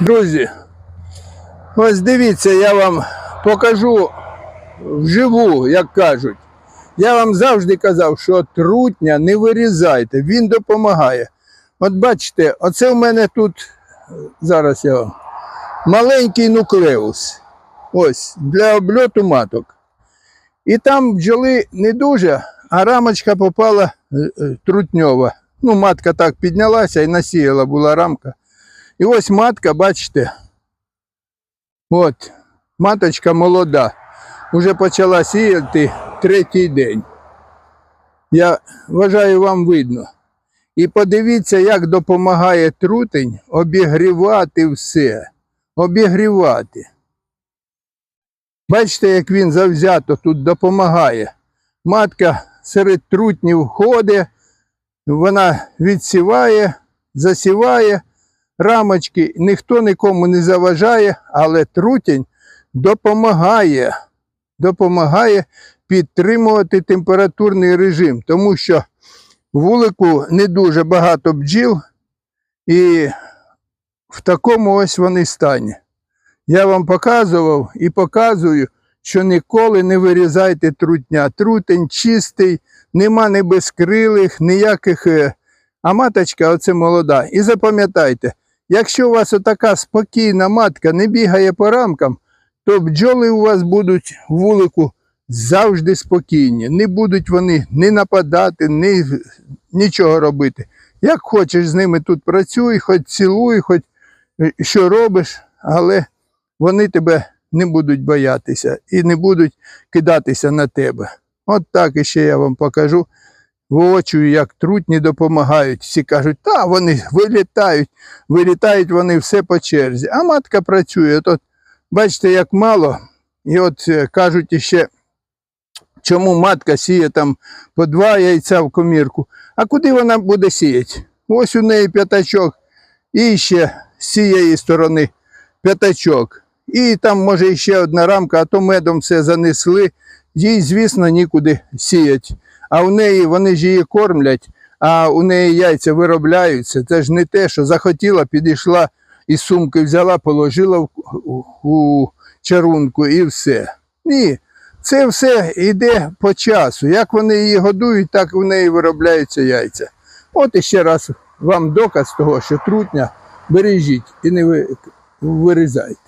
Друзі, ось дивіться, я вам покажу вживу, як кажуть. Я вам завжди казав, що трутня не вирізайте, він допомагає. От бачите, оце в мене тут, зараз я вам, маленький нуклеус. Ось, для обльоту маток. І там бджоли не дуже, а рамочка попала е, е, трутньова. Ну, матка так піднялася і насіяла була рамка. І ось матка, бачите, от, маточка молода. Уже почала сіяти третій день. Я вважаю, вам видно. І подивіться, як допомагає трутень обігрівати все. Обігрівати. Бачите, як він завзято тут допомагає. Матка серед трутнів ходить, вона відсіває, засіває рамочки, ніхто нікому не заважає, але трутень допомагає, допомагає підтримувати температурний режим, тому що вулику не дуже багато бджіл, і в такому ось вони стані. Я вам показував і показую, що ніколи не вирізайте трутня. Трутень чистий, нема ні безкрилих, ніяких. е, А маточка оце молода. І запам'ятайте, якщо у вас отака спокійна матка не бігає по рамкам, то бджоли у вас будуть вулику завжди спокійні. Не будуть вони ні нападати, ні нічого робити. Як хочеш з ними тут працюй, хоч цілуй, хоч е, що робиш, але вони тебе не будуть боятися і не будуть кидатися на тебе. От так іще я вам покажу. Воочую, як трутні допомагають. Всі кажуть, та вони вилітають, вилітають вони все по черзі. А матка працює. От, от бачите, як мало. І от е, кажуть іще, чому матка сіє там по два яйця в комірку. А куди вона буде сіяти? Ось у неї п'ятачок. І ще з цієї сторони п'ятачок. І там може ще одна рамка, а то медом все занесли. Їй, звісно, нікуди сіять. А у неї вони ж її кормлять, а у неї яйця виробляються. Це ж не те, що захотіла, підійшла із сумки взяла, положила в, у, чарунку і все. Ні, це все йде по часу. Як вони її годують, так у неї виробляються яйця. От іще раз вам доказ того, що трутня бережіть і не ви- вирізайте.